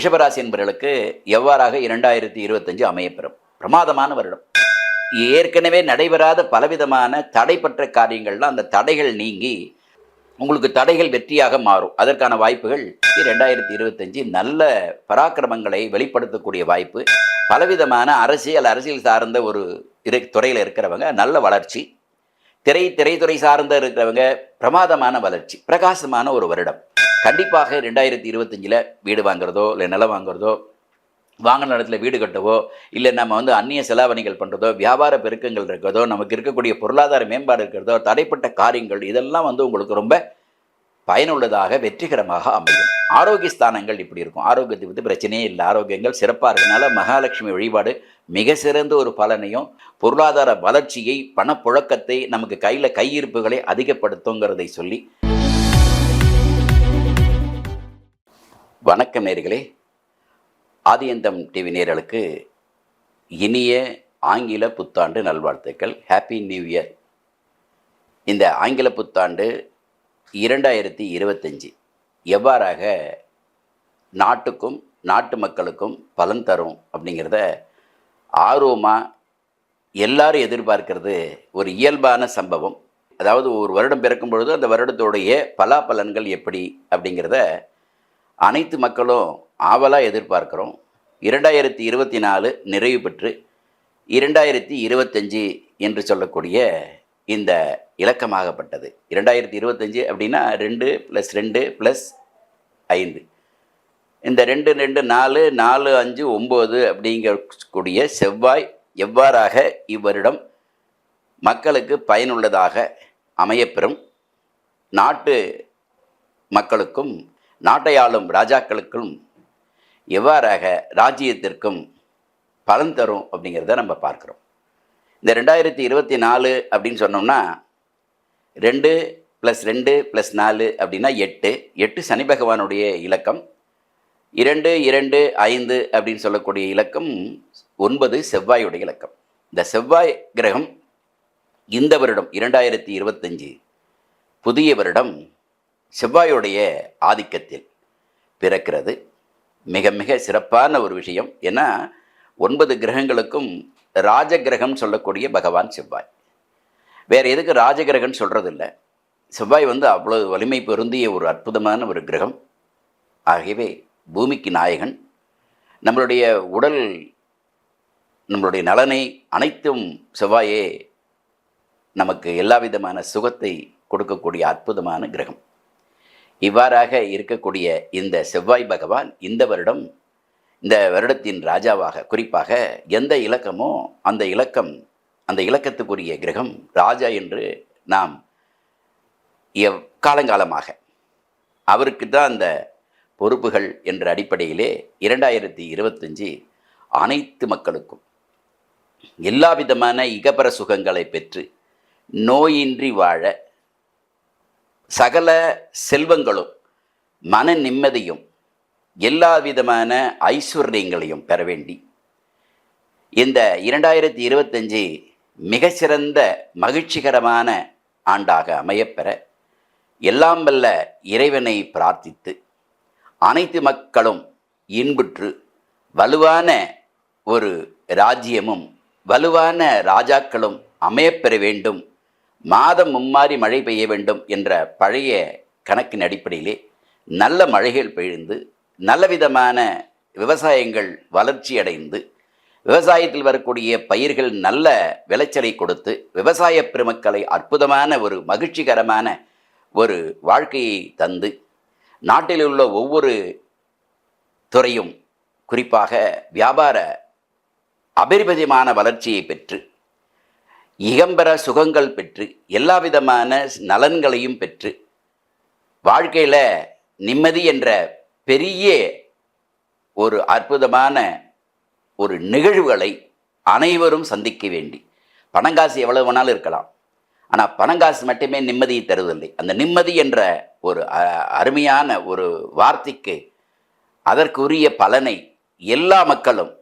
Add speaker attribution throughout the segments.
Speaker 1: ரிஷபராசி என்பவர்களுக்கு எவ்வாறாக இரண்டாயிரத்தி இருபத்தஞ்சு அமையப்பெறும்? பிரமாதமான வருடம். ஏற்கனவே நடைபெறாத பலவிதமான தடைப்பற்ற காரியங்கள்லாம் அந்த தடைகள் நீங்கி உங்களுக்கு தடைகள் வெற்றியாக மாறும். அதற்கான வாய்ப்புகள் ரெண்டாயிரத்தி இருபத்தஞ்சு நல்ல பராக்கிரமங்களை வெளிப்படுத்தக்கூடிய வாய்ப்பு. பலவிதமான அரசியல் அரசியல் சார்ந்த ஒரு இரு துறையில் இருக்கிறவங்க நல்ல வளர்ச்சி. திரை திரைத்துறை சார்ந்த இருக்கிறவங்க பிரமாதமான வளர்ச்சி பிரகாசமான ஒரு வருடம். கண்டிப்பாக ரெண்டாயிரத்தி இருபத்தஞ்சில் வீடு வாங்குறதோ இல்லை நிலம் வாங்குறதோ வாங்கின இடத்துல வீடு கட்டவோ இல்லை நம்ம வந்து அந்நிய செலாவணிகள் பண்ணுறதோ வியாபார பெருக்கங்கள் இருக்கிறதோ நமக்கு இருக்கக்கூடிய பொருளாதார மேம்பாடு இருக்கிறதோ தடைப்பட்ட காரியங்கள் இதெல்லாம் வந்து உங்களுக்கு ரொம்ப பயனுள்ளதாக வெற்றிகரமாக அமையும். ஆரோக்கிய ஸ்தானங்கள் இப்படி இருக்கும். ஆரோக்கியத்தை பற்றி பிரச்சனையே இல்லை. ஆரோக்கியங்கள் சிறப்பாக இருக்கனால மகாலட்சுமி வழிபாடு மிக சிறந்த ஒரு பலனையும் பொருளாதார வளர்ச்சியை பணப்புழக்கத்தை நமக்கு கையில் கையிருப்புகளை அதிகப்படுத்துங்கிறதை சொல்லி. வணக்கம் நேர்களே. ஆதியந்தம் டிவி நேர்களுக்கு இனிய ஆங்கில புத்தாண்டு நல்வாழ்த்துக்கள். ஹாப்பி நியூ இயர் இந்த ஆங்கில புத்தாண்டு இரண்டாயிரத்தி இருபத்தஞ்சி. எவ்வாறாக நாட்டுக்கும் நாட்டு மக்களுக்கும் பலன் தரும் அப்படிங்கிறத ஆர்வமாக எல்லாரும் எதிர்பார்க்கிறது ஒரு இயல்பான சம்பவம். அதாவது ஒரு வருடம் பிறக்கும் பொழுது அந்த வருடத்துடைய பலாபலன்கள் எப்படி அப்படிங்கிறத அனைத்து மக்களும் ஆவலாக எதிர்பார்க்குறோம். இரண்டாயிரத்தி இருபத்தி நாலு நிறைவு பெற்று இரண்டாயிரத்தி இருபத்தஞ்சி என்று சொல்லக்கூடிய இந்த இலக்கமாகப்பட்டது. இரண்டாயிரத்தி இருபத்தஞ்சி அப்படின்னா ரெண்டு ப்ளஸ் ரெண்டு ப்ளஸ் ஐந்து. இந்த ரெண்டு ரெண்டு நாலு நாலு அஞ்சு ஒம்பது அப்படிங்கக்கூடிய செவ்வாய் எவ்வாறாக இவ்வருடம் மக்களுக்கு பயனுள்ளதாக அமையப்பெறும்? நாட்டு மக்களுக்கும் நாட்டை ஆளும் ராஜாக்களுக்கும் எவ்வாறாக ராஜ்யத்திற்கும் பலன் தரும் அப்படிங்கிறத நம்ம பார்க்குறோம். இந்த ரெண்டாயிரத்தி இருபத்தி நாலு அப்படின்னு சொன்னோம்னா ரெண்டு ப்ளஸ் ரெண்டு ப்ளஸ் நாலு அப்படின்னா எட்டு. எட்டு சனி பகவானுடைய இலக்கம். இரண்டு இரண்டு ஐந்து அப்படின்னு சொல்லக்கூடிய இலக்கம் ஒன்பது செவ்வாயுடைய இலக்கம். இந்த செவ்வாய் கிரகம் இந்த வருடம் இரண்டாயிரத்தி இருபத்தஞ்சி புதிய வருடம் செவ்வாயுடைய ஆதிக்கத்தில் பிறக்கிறது. மிக மிக சிறப்பான ஒரு விஷயம். ஏன்னா ஒன்பது கிரகங்களுக்கும் ராஜகிரகம் சொல்லக்கூடிய பகவான் செவ்வாய். வேறு எதுக்கு ராஜகிரகம்னு சொல்கிறதில்ல செவ்வாய் வந்து அவ்வளோ வலிமை பொருந்திய ஒரு அற்புதமான ஒரு கிரகம். ஆகவே பூமிக்கு நாயகன். நம்மளுடைய உடல் நம்மளுடைய நலனை அனைத்தும் செவ்வாயே நமக்கு எல்லா விதமான சுகத்தை கொடுக்கக்கூடிய அற்புதமான கிரகம். இவ்வாறாக இருக்கக்கூடிய இந்த செவ்வாய் பகவான் இந்த வருடம் இந்த வருடத்தின் ராஜாவாக குறிப்பாக எந்த இலக்கமோ அந்த இலக்கம் அந்த இலக்கத்துக்குரிய கிரகம் ராஜா என்று நாம் எவ் காலங்காலமாக. அவருக்கு தான் அந்த பொறுப்புகள் என்ற அடிப்படையிலே இரண்டாயிரத்தி இருபத்தஞ்சி அனைத்து மக்களுக்கும் எல்லா விதமான இகபர சுகங்களை பெற்று நோயின்றி வாழ சகல செல்வங்களும் மன நிம்மதியும் எல்லா விதமான ஐஸ்வர்யங்களையும் பெற வேண்டி. இந்த இரண்டாயிரத்தி இருபத்தஞ்சி மிகச்சிறந்த மகிழ்ச்சிகரமான ஆண்டாக அமையப்பெற எல்லாம் வல்ல இறைவனை பிரார்த்தித்து அனைத்து மக்களும் இன்புற்று வலுவான ஒரு ராஜ்யமும் வலுவான ராஜாக்களும் அமையப்பெற வேண்டும் மாதம் மும்மாறி மழை பெய்ய வேண்டும் என்ற பழைய கணக்கின் அடிப்படையிலே நல்ல மழைகள் பெய்ந்து நல்ல விதமான விவசாயங்கள் வளர்ச்சி அடைந்து விவசாயத்தில் வரக்கூடிய பயிர்கள் நல்ல விளைச்சலை கொடுத்து விவசாய பெருமக்களை அற்புதமான ஒரு மகிழ்ச்சிகரமான ஒரு வாழ்க்கையை தந்து நாட்டில் உள்ள ஒவ்வொரு துறையும் குறிப்பாக வியாபார அபரிபதியமான வளர்ச்சியை பெற்று இகம்பர சுகங்கள் பெற்று எல்லா விதமான நலன்களையும் பெற்று வாழ்க்கையில் நிம்மதி என்ற பெரிய ஒரு அற்புதமான ஒரு நிகழ்வுகளை அனைவரும் சந்திக்க வேண்டி. பணங்காசு எவ்வளவு வேணாலும் இருக்கலாம். ஆனால் பணங்காசு மட்டுமே நிம்மதியை தருவதில்லை. அந்த நிம்மதி என்ற ஒரு அ- அருமையான ஒரு வார்த்தைக்கு அதற்குரிய பலனை எல்லா மக்களும்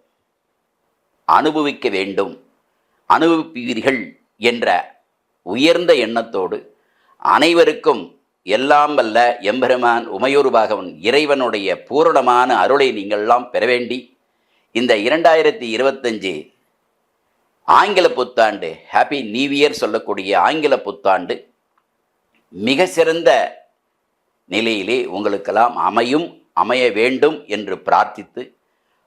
Speaker 1: அனுபவிக்க வேண்டும். அனுபவிப்பீர்கள் என்ற உயர்ந்த எண்ணத்தோடு அனைவருக்கும் எல்லாம் வல்ல எம்பெருமான் உமையூர் பாகவன் இறைவனுடைய பூரணமான அருளை நீங்கள்லாம் பெற வேண்டி இந்த இரண்டாயிரத்தி இருபத்தஞ்சு ஆங்கில புத்தாண்டு ஹாப்பி நியூ இயர் சொல்லக்கூடிய ஆங்கில புத்தாண்டு மிக சிறந்த நிலையிலே உங்களுக்கெல்லாம் அமையும் அமைய வேண்டும் என்று பிரார்த்தித்து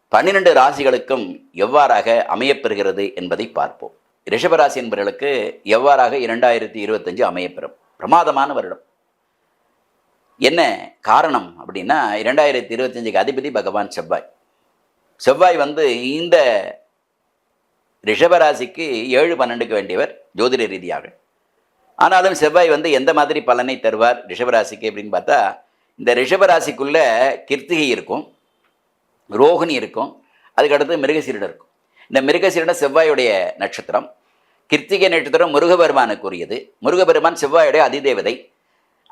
Speaker 1: பன்னிரண்டு ராசிகளுக்கும் எவ்வாறாக அமையப்பெறுகிறது என்பதை பார்ப்போம். ரிஷபராசி என்பவர்களுக்கு எவ்வாறாக இரண்டாயிரத்தி இருபத்தஞ்சு அமையப்பெறும்? பிரமாதமான வருடம். என்ன காரணம் அப்படின்னா இரண்டாயிரத்தி இருபத்தஞ்சுக்கு அதிபதி பகவான் செவ்வாய். செவ்வாய் வந்து இந்த ரிஷபராசிக்கு ஏழு பன்னெண்டுக்கு வேண்டியவர் ஜோதிட ரீதியாக. ஆனாலும் செவ்வாய் வந்து எந்த மாதிரி பலனை தருவார் ரிஷபராசிக்கு அப்படின்னு பார்த்தா இந்த ரிஷபராசிக்குள்ள கிருத்திகை இருக்கும் ரோகிணி இருக்கும் அதுக்கடுத்து மிருகசீரிடம் இருக்கும். இந்த மிருகசீரிடம் செவ்வாயுடைய நட்சத்திரம். கிருத்திகை நட்சத்திரம் முருகபெருமானுக்குரியது. முருகபெருமான் செவ்வாயுடைய அதிதேவதை.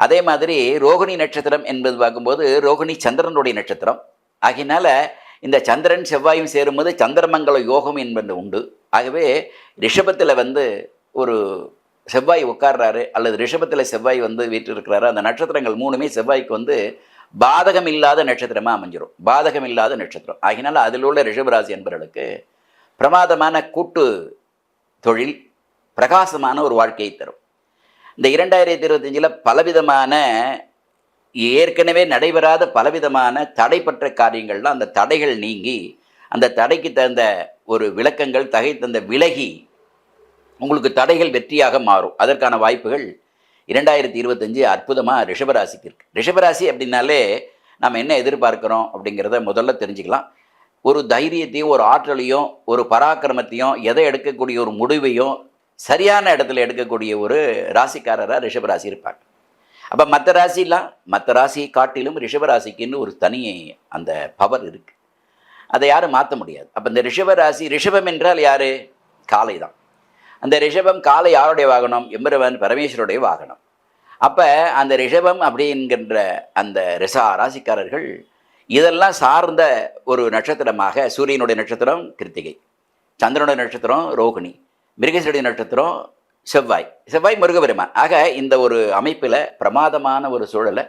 Speaker 1: அதே மாதிரி ரோகிணி நட்சத்திரம் என்பது பார்க்கும்போது ரோகிணி சந்திரனுடைய நட்சத்திரம். ஆகினால இந்த சந்திரன் செவ்வாயும் சேரும்போது சந்திரமங்கல யோகம் என்பது உண்டு. ஆகவே ரிஷபத்தில் வந்து ஒரு செவ்வாய் உட்கார்றாரு அல்லது ரிஷபத்தில் செவ்வாய் வந்து வீட்டு இருக்கிறாரு அந்த நட்சத்திரங்கள் மூணுமே செவ்வாய்க்கு வந்து பாதகம் இல்லாத நட்சத்திரமாக அமைஞ்சிரும். பாதகம் இல்லாத நட்சத்திரம். ஆகினால அதில் உள்ள ரிஷபராசி என்பவர்களுக்கு பிரமாதமான கூட்டு தொழில் பிரகாசமான ஒரு வாழ்க்கையை தரும். இந்த இரண்டாயிரத்தி இருபத்தஞ்சில் பலவிதமான ஏற்கனவே நடைபெறாத பலவிதமான தடைப்பற்ற காரியங்கள்லாம் அந்த தடைகள் நீங்கி அந்த தடைக்கு தகுந்த ஒரு விளக்கங்கள் தகை தந்த விலகி உங்களுக்கு தடைகள் வெற்றியாக மாறும். அதற்கான வாய்ப்புகள் இரண்டாயிரத்தி இருபத்தஞ்சு அற்புதமாக ரிஷபராசிக்கு இருக்குது ரிஷபராசி அப்படின்னாலே நம்ம என்ன எதிர்பார்க்குறோம் அப்படிங்கிறத முதல்ல தெரிஞ்சுக்கலாம். ஒரு தைரியத்தையும் ஒரு ஆற்றலையும் ஒரு பராக்கிரமத்தையும் எதை எடுக்கக்கூடிய ஒரு முடிவையும் சரியான இடத்துல எடுக்கக்கூடிய ஒரு ராசிக்காரராக ரிஷபராசி இருப்பாங்க. அப்போ மற்ற ராசிலாம் மற்ற ராசியை காட்டிலும் ரிஷபராசிக்குன்னு ஒரு தனி அந்த பவர் இருக்குது அதை யாரும் மாற்ற முடியாது. அப்போ இந்த ரிஷபராசி ரிஷபம் என்றால் யார்? காலை தான். அந்த ரிஷபம் காலை யாருடைய வாகனம்? எம்பருவன் பரமேஸ்வருடைய வாகனம். அப்போ அந்த ரிஷபம் அப்படிங்கின்ற அந்த ரிசா ராசிக்காரர்கள் இதெல்லாம் சார்ந்த ஒரு நட்சத்திரமாக சூரியனுடைய நட்சத்திரம் கிருத்திகை சந்திரனுடைய நட்சத்திரம் ரோகிணி. மிருகசனுடைய நட்சத்திரம் செவ்வாய். செவ்வாய் முருகபெருமான் ஆக இந்த ஒரு அமைப்பில் பிரமாதமான ஒரு சூழலை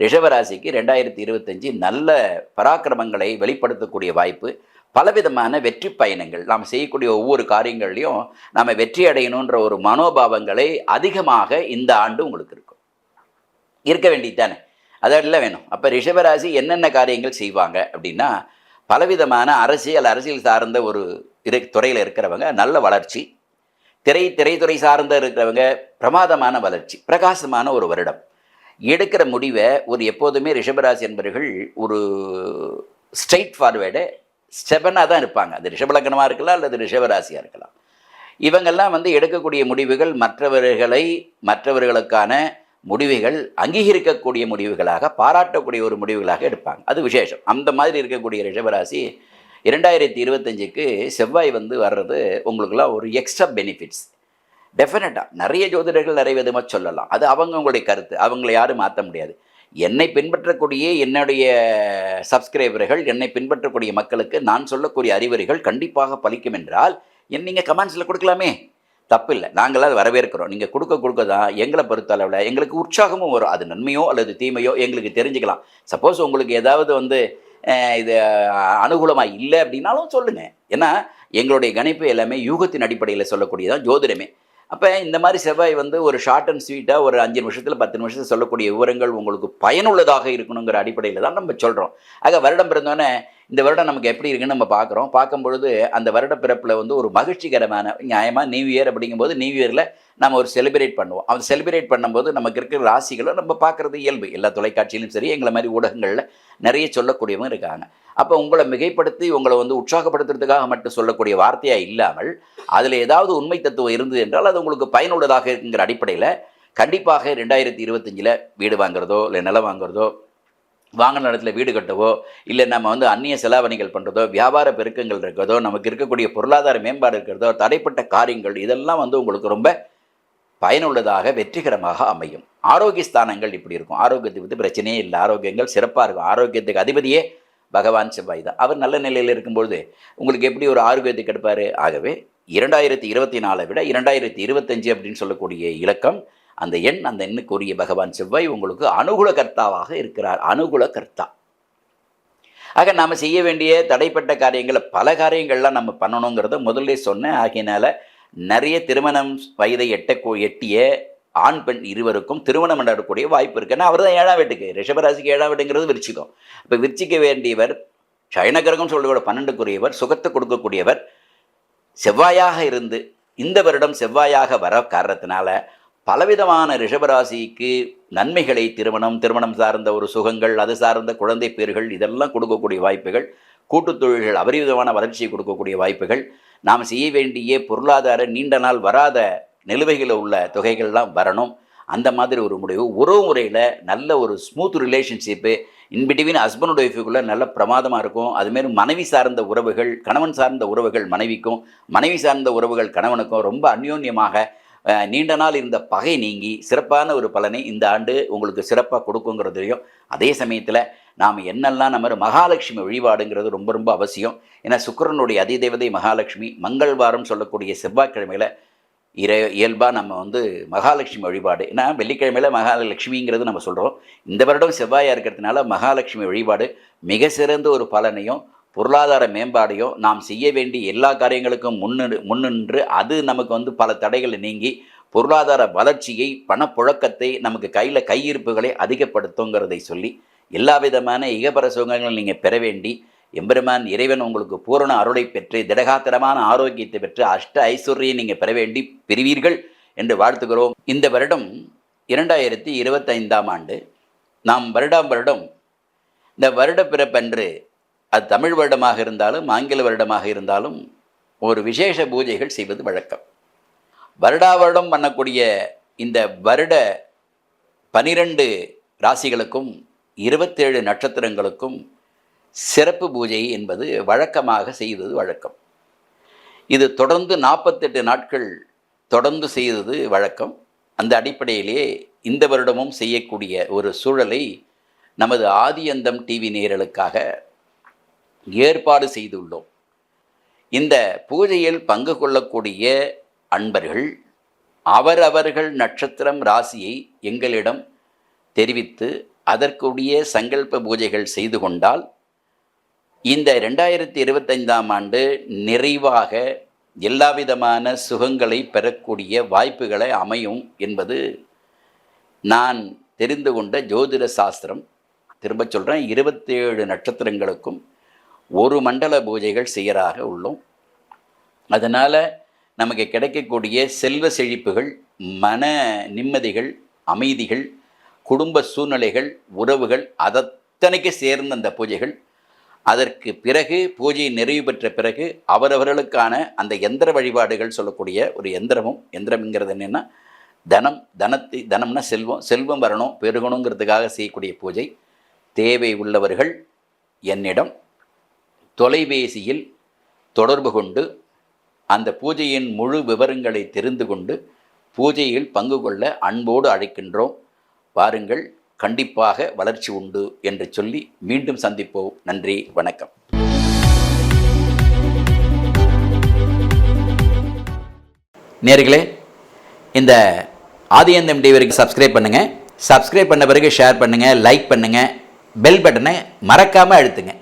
Speaker 1: ரிஷபராசிக்கு ரெண்டாயிரத்தி இருபத்தஞ்சி நல்ல பராக்கிரமங்களை வெளிப்படுத்தக்கூடிய வாய்ப்பு பலவிதமான வெற்றி பயணங்கள். நாம் செய்யக்கூடிய ஒவ்வொரு காரியங்கள்லையும் நாம் வெற்றி அடையணுன்ற ஒரு மனோபாவங்களை அதிகமாக இந்த ஆண்டு உங்களுக்கு இருக்கும். இருக்க வேண்டியது தானே? அதெல்லாம் வேணும். அப்போ ரிஷபராசி என்னென்ன காரியங்கள் செய்வாங்க அப்படின்னா பலவிதமான அரசியல் அரசியல் சார்ந்த ஒரு இரு துறையில் இருக்கிறவங்க நல்ல வளர்ச்சி திரை திரைத்துறை சார்ந்த இருக்கிறவங்க பிரமாதமான வளர்ச்சி பிரகாசமான ஒரு வருடம். எடுக்கிற முடிவை ஒரு எப்போதுமே ரிஷபராசி என்பவர்கள் ஒரு ஸ்ட்ரைட் ஃபார்வேர்டு ஸ்டெபனாக தான் இருப்பாங்க. அது ரிஷபலக்கணமாக இருக்கலாம் அல்லது ரிஷபராசியாக இருக்கலாம். இவங்கெல்லாம் வந்து எடுக்கக்கூடிய முடிவுகள் மற்றவர்களை மற்றவர்களுக்கான முடிவுகள் அங்கீகரிக்கக்கூடிய முடிவுகளாக பாராட்டக்கூடிய ஒரு முடிவுகளாக எடுப்பாங்க. அது விசேஷம். அந்த மாதிரி இருக்கக்கூடிய ரிஷபராசி இரண்டாயிரத்தி இருபத்தஞ்சுக்கு செவ்வாய் வந்து வர்றது உங்களுக்குலாம் ஒரு எக்ஸ்ட்ரா பெனிஃபிட்ஸ் டெஃபினட்டாக நிறைய ஜோதிடர்கள் நிறைய விதமாக சொல்லலாம். அது அவங்கவுங்களுடைய கருத்து. அவங்கள யாரும் மாற்ற முடியாது. என்னை பின்பற்றக்கூடிய என்னுடைய சப்ஸ்கிரைபர்கள் என்னை பின்பற்றக்கூடிய மக்களுக்கு நான் சொல்லக்கூடிய அறிவுரைகள் கண்டிப்பாக பலிக்கும் என்றால் என் நீங்கள் கமெண்ட்ஸில் கொடுக்கலாமே. தப்பு இல்லை நாங்களாம் அதை வரவேற்கிறோம். நீங்கள் கொடுக்க கொடுக்க தான் எங்களை பொறுத்தளவில் எங்களுக்கு உற்சாகமும் வரும். அது நன்மையோ அல்லது தீமையோ எங்களுக்கு தெரிஞ்சுக்கலாம். சப்போஸ் உங்களுக்கு ஏதாவது வந்து இது அனுகூலமாக இல்லை அப்படின்னாலும் சொல்லுங்கள் ஏன்னா எங்களுடைய கணிப்பு எல்லாமே யூகத்தின் அடிப்படையில் சொல்லக்கூடியதான் ஜோதிடமே. அப்போ இந்த மாதிரி செவ்வாய் வந்து ஒரு ஷார்ட் அண்ட் ஸ்வீட்டாக ஒரு அஞ்சு நிமிஷத்தில் பத்து நிமிஷத்தில் சொல்லக்கூடிய விவரங்கள் உங்களுக்கு பயனுள்ளதாக இருக்கணுங்கிற அடிப்படையில் தான் நம்ம சொல்கிறோம் ஆக வருடம் பிறந்தோன்னே இந்த வருடம் நமக்கு எப்படி இருக்குன்னு நம்ம பார்க்குறோம். பார்க்கும்பொழுது அந்த வருட பிறப்பில் வந்து ஒரு மகிழ்ச்சிகரமான நியாயமாக நியூ இயர் அப்படிங்கும்போது நியூ இயரில் நம்ம ஒரு செலிப்ரேட் பண்ணுவோம். அந்த செலிப்ரேட் பண்ணும்போது நமக்கு இருக்கிற ராசிகளை நம்ம பார்க்குறது இயல்பு. எல்லா தொலைக்காட்சியிலும் சரி எங்களை மாதிரி ஊடகங்களில் நிறைய சொல்லக்கூடியவங்க இருக்காங்க. அப்போ உங்களை மிகைப்படுத்தி உங்களை வந்து உற்சாகப்படுத்துறதுக்காக மட்டும் சொல்லக்கூடிய வார்த்தையாக இல்லாமல் அதில் ஏதாவது உண்மை தத்துவம் இருந்தது என்றால் அது உங்களுக்கு பயனுள்ளதாக இருக்குங்கிற அடிப்படையில் கண்டிப்பாக ரெண்டாயிரத்தி இருபத்தஞ்சில் வீடு வாங்குறதோ இல்லை நிலம் வாங்குறதோ வாங்கின இடத்துல வீடு கட்டவோ இல்லை நம்ம வந்து அந்நிய செலாவணிகள் பண்ணுறதோ வியாபார பெருக்கங்கள் இருக்கிறதோ நமக்கு இருக்கக்கூடிய பொருளாதார மேம்பாடு இருக்கிறதோ தடைப்பட்ட காரியங்கள் இதெல்லாம் வந்து உங்களுக்கு ரொம்ப பயனுள்ளதாக வெற்றிகரமாக அமையும். ஆரோக்கிய ஸ்தானங்கள் இப்படி இருக்கும். ஆரோக்கியத்தை பற்றி பிரச்சனையே இல்லை. ஆரோக்கியங்கள் சிறப்பாக இருக்கும். ஆரோக்கியத்துக்கு அதிபதியே பகவான் செவ்வாய் தான். அவர் நல்ல நிலையில் இருக்கும்பொழுது உங்களுக்கு எப்படி ஒரு ஆரோக்கியத்தை கெடுப்பார்? ஆகவே இரண்டாயிரத்தி இருபத்தி நாலை விட இரண்டாயிரத்தி இருபத்தஞ்சு அப்படின்னு சொல்லக்கூடிய இலக்கம் அந்த எண் அந்த எண்ணுக்குரிய பகவான் செவ்வாய் உங்களுக்கு அனுகூல கர்த்தாவாக இருக்கிறார். அனுகூல கர்த்தா ஆக நாம் செய்ய வேண்டிய தடைப்பட்ட காரியங்களை பல காரியங்கள்லாம் நம்ம பண்ணணுங்கிறத முதல்ல சொன்னேன். ஆகையினால நிறைய திருமணம் வயதை எட்ட எட்டிய ஆண் பெண் இருவருக்கும் திருமணம் நடக்கக்கூடிய வாய்ப்பு இருக்கு. ஏன்னா அவர் தான் ஏழாம் வீட்டுக்கு ரிஷபராசிக்கு ஏழாம் வீட்டுங்கிறது விரிச்சிக்கும் இப்போ விரிச்சிக்க வேண்டியவர் சயனகிரகம் சொல்லக்கூடிய பன்னெண்டுக்குரியவர் சுகத்தை கொடுக்கக்கூடியவர் செவ்வாயாக இருந்து இந்த வருடம் செவ்வாயாக வர காரணத்தினால பலவிதமான ரிஷபராசிக்கு நன்மைகளை திருமணம் திருமணம் சார்ந்த ஒரு சுகங்கள் அது சார்ந்த குழந்தை பேர்கள் இதெல்லாம் கொடுக்கக்கூடிய வாய்ப்புகள். கூட்டுத் தொழில்கள் அபரிவிதமான வளர்ச்சியை கொடுக்கக்கூடிய வாய்ப்புகள். நாம் செய்ய வேண்டிய பொருளாதார நீண்ட நாள் வராத நிலுவைகளில் உள்ள தொகைகள்லாம் வரணும். அந்த மாதிரி ஒரு முடிவு. உறவு முறையில் நல்ல ஒரு smooth relationship in between husband ஒய்ஃபுக்குள்ளே நல்ல பிரமாதமாக இருக்கும். அதுமாரி மனைவி சார்ந்த உறவுகள் கணவன் சார்ந்த உறவுகள் மனைவிக்கும் மனைவி சார்ந்த உறவுகள் கணவனுக்கும் ரொம்ப அந்யோன்யமாக நீண்ட நாள் இருந்த பகை நீங்கி சிறப்பான ஒரு பலனை இந்த ஆண்டு உங்களுக்கு சிறப்பாக கொடுக்குங்கிறதையும் அதே சமயத்தில் நாம் என்னெல்லாம் நம்ம மகாலட்சுமி வழிபாடுங்கிறது ரொம்ப ரொம்ப அவசியம். ஏன்னா சுக்கரனுடைய அதிதேவதை மகாலட்சுமி மங்கள்வாரம் சொல்லக்கூடிய செவ்வாய்க்கிழமையில் இறை இயல்பாக நம்ம வந்து மகாலட்சுமி வழிபாடு. ஏன்னா வெள்ளிக்கிழமையில் மகாலட்சுமிங்கிறது நம்ம சொல்கிறோம் இந்த வருடம் செவ்வாயாக இருக்கிறதுனால மகாலட்சுமி வழிபாடு மிக சிறந்த ஒரு பலனையும் பொருளாதார மேம்பாடையும் நாம் செய்ய வேண்டிய எல்லா காரியங்களுக்கும் முன்னின்று முன்னின்று அது நமக்கு வந்து பல தடைகளை நீங்கி பொருளாதார வளர்ச்சியை பணப்புழக்கத்தை நமக்கு கையில் கையிருப்புகளை அதிகப்படுத்துங்கிறதை சொல்லி எல்லா விதமான இகபர சுகங்களை நீங்கள் பெற வேண்டி எம்பெருமான் இறைவன் உங்களுக்கு பூரண அருளை பெற்று திடகாத்திரமான ஆரோக்கியத்தை பெற்று அஷ்ட ஐஸ்வர்யை நீங்கள் பெற வேண்டி பெறுவீர்கள் என்று வாழ்த்துகிறோம். இந்த வருடம் இரண்டாயிரத்தி இருபத்தைந்தாம் ஆண்டு நாம் வருடாம் வருடம் இந்த வருட பிறப்பன்று அது தமிழ் வருடமாக இருந்தாலும் ஆங்கில வருடமாக இருந்தாலும் ஒரு விசேஷ பூஜைகள் செய்வது வழக்கம். வருடா வருடம் பண்ணக்கூடிய இந்த வருட பனிரெண்டு ராசிகளுக்கும் இருபத்தேழு நட்சத்திரங்களுக்கும் சிறப்பு பூஜை என்பது வழக்கமாக செய்தது வழக்கம். இது தொடர்ந்து நாற்பத்தெட்டு நாட்கள் தொடர்ந்து செய்தது வழக்கம். அந்த அடிப்படையிலே இந்த வருடமும் செய்யக்கூடிய ஒரு சூழலை நமது ஆதியந்தம் டிவி நேரலுக்காக ஏற்பாடு செய்துள்ளோம். இந்த பூஜையில் பங்கு கொள்ளக்கூடிய அன்பர்கள் அவரவர்கள் நட்சத்திரம் ராசியை எங்களிடம் தெரிவித்து அதற்குரிய சங்கல்ப பூஜைகள் செய்து கொண்டால் இந்த ரெண்டாயிரத்தி இருபத்தைந்தாம் ஆண்டு நிறைவாக எல்லாவிதமான சுகங்களை பெறக்கூடிய வாய்ப்புகளை அமையும் என்பது நான் தெரிந்து கொண்ட ஜோதிட சாஸ்திரம். திரும்ப சொல்கிறேன் இருபத்தேழு நட்சத்திரங்களுக்கும் ஒரு மண்டல பூஜைகள் செய்யறாக உள்ளோம். அதனால் நமக்கு கிடைக்கக்கூடிய செல்வ செழிப்புகள் மன நிம்மதிகள் அமைதிகள் குடும்ப சூழ்நிலைகள் உறவுகள் அதத்தனைக்கு சேர்ந்த அந்த பூஜைகள். அதற்கு பிறகு பூஜை நிறைவு பெற்ற பிறகு அவரவர்களுக்கான அந்த எந்திர வழிபாடுகள் சொல்லக்கூடிய ஒரு எந்திரமும் எந்திரம்ங்கிறது என்னென்னா தனம் தனத்தை தனம்னா செல்வம் செல்வம் வரணும் பெருகணுங்கிறதுக்காக செய்யக்கூடிய பூஜை. தேவை உள்ளவர்கள் என்னிடம் தொலைபேசியில் தொடர்பு கொண்டு அந்த பூஜையின் முழு விவரங்களை தெரிந்து கொண்டு பூஜையில் பங்கு கொள்ள அன்போடு அழைக்கின்றோம். வாருங்கள் கண்டிப்பாக வளர்ச்சி உண்டு என்று சொல்லி மீண்டும் சந்திப்போம். நன்றி வணக்கம். நேர்களே இந்த ஆதியந்தம் டிவிக்கு சப்ஸ்கிரைப் பண்ணுங்கள் சப்ஸ்கிரைப் பண்ண பிறகு ஷேர் பண்ணுங்கள் லைக் பண்ணுங்கள் பெல் பட்டனை மறக்காமல் அழுத்துங்க.